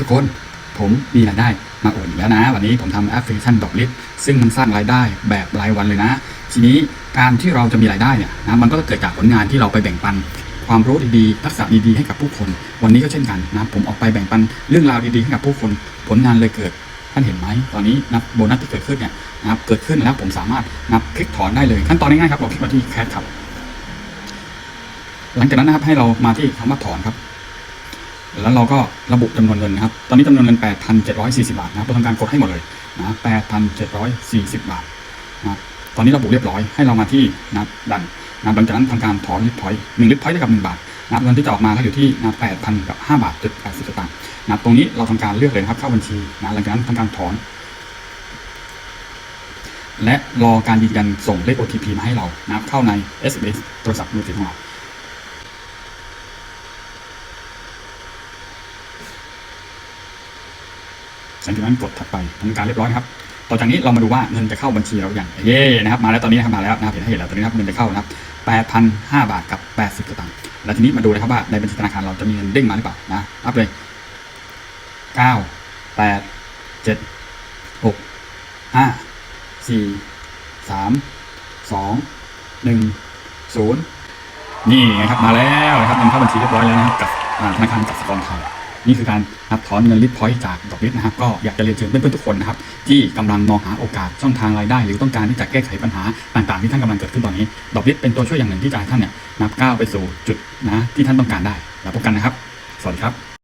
ทุกคนผมมีรายได้มาโอนอีกแล้วนะ วันนี้ผมทำแอปพลิเคชันดอกลิสซึ่งมันสร้างรายได้แบบรายวันเลยนะ ทีนี้การที่เราจะมีรายได้เนี่ยนะมันก็เกิดจากผลงานที่เราไปแบ่งปัน ความรู้ดีๆทักษะดีๆให้กับผู้คน วันนี้ก็เช่นกันนะผมออกไปแบ่งปันเรื่องราวดีๆให้กับผู้คน ผลงานเลยเกิดท่านเห็นไหมตอนนี้นะโบนัสที่เกิดขึ้นเนี่ยนะครับเกิดขึ้นแล้วผมสามารถนับคลิกถอนได้เลยขั้นตอนง่ายๆครับเราคลิกมาที่แคสครับ หลังจากนั้นนะครับให้เรามาที่คำว่าถอนครับ แล้วเราก็ระบุจำนวนเงินนะครับ ตอนนี้จำนวนเงิน 8,740 บาทนะครับเราทำการกดให้หมดเลยนะ8,740 บาทนะตอนนี้ระบุเรียบร้อยให้เรามาที่นับดันนะหลังจากนั้นทำการถอนลิทพอยต์หนึ่งลิทพอยต์เท่ากับ1บาทนะเงินที่จะออกมาก็อยู่ที่นะ8,000กับ5บาทจุด80สตางค์นะตรงนี้เราทำการเลือกเลยนะครับเข้าบัญชีนะหลังจากนั้นทำการถอน และรอการยืนยันส่งเลข OTP มาให้เรานับเข้าใน SMS โทรศัพท์มือถือของเรา หลังจากนั้นกดถัดไปทำการเรียบร้อยนะครับ ต่อจากนี้เรามาดูว่าเงินจะเข้าบัญชีเราอย่างเย่นะครับมาแล้วตอนนี้นะครับมาแล้วนะครับเห็นให้เห็นแล้วตอนนี้ครับเงินจะเข้านะครับ8,005บาทกับ80สตางค์แล้วทีนี้มาดูนะครับว่าในบัญชีธนาคารเราจะมีเงินเด้งมาหรือเปล่านะนับเลย9 8 7 6 5 4 3 2 1 0นี่นะครับมาแล้วนะครับเงินเข้าบัญชีเรียบร้อยแล้วนะครับกับธนาคารกสิกรไทย นี่คือการนับถอนเงินลิทพอยต์จากดอกลิทนะครับก็อยากจะเรียนเชิญเพื่อนๆทุกคนนะครับที่กำลังมองหาโอกาสช่องทางรายได้ หรือต้องการที่จะแก้ไขปัญหาต่างๆที่ท่านกำลังเกิดขึ้นตอนนี้ ดอกลิทเป็นตัวช่วยอย่างหนึ่งที่จะให้ท่านเนี่ยนับก้าวไปสู่จุดนะที่ท่านต้องการได้แล้วพบกันนะครับ สวัสดีครับ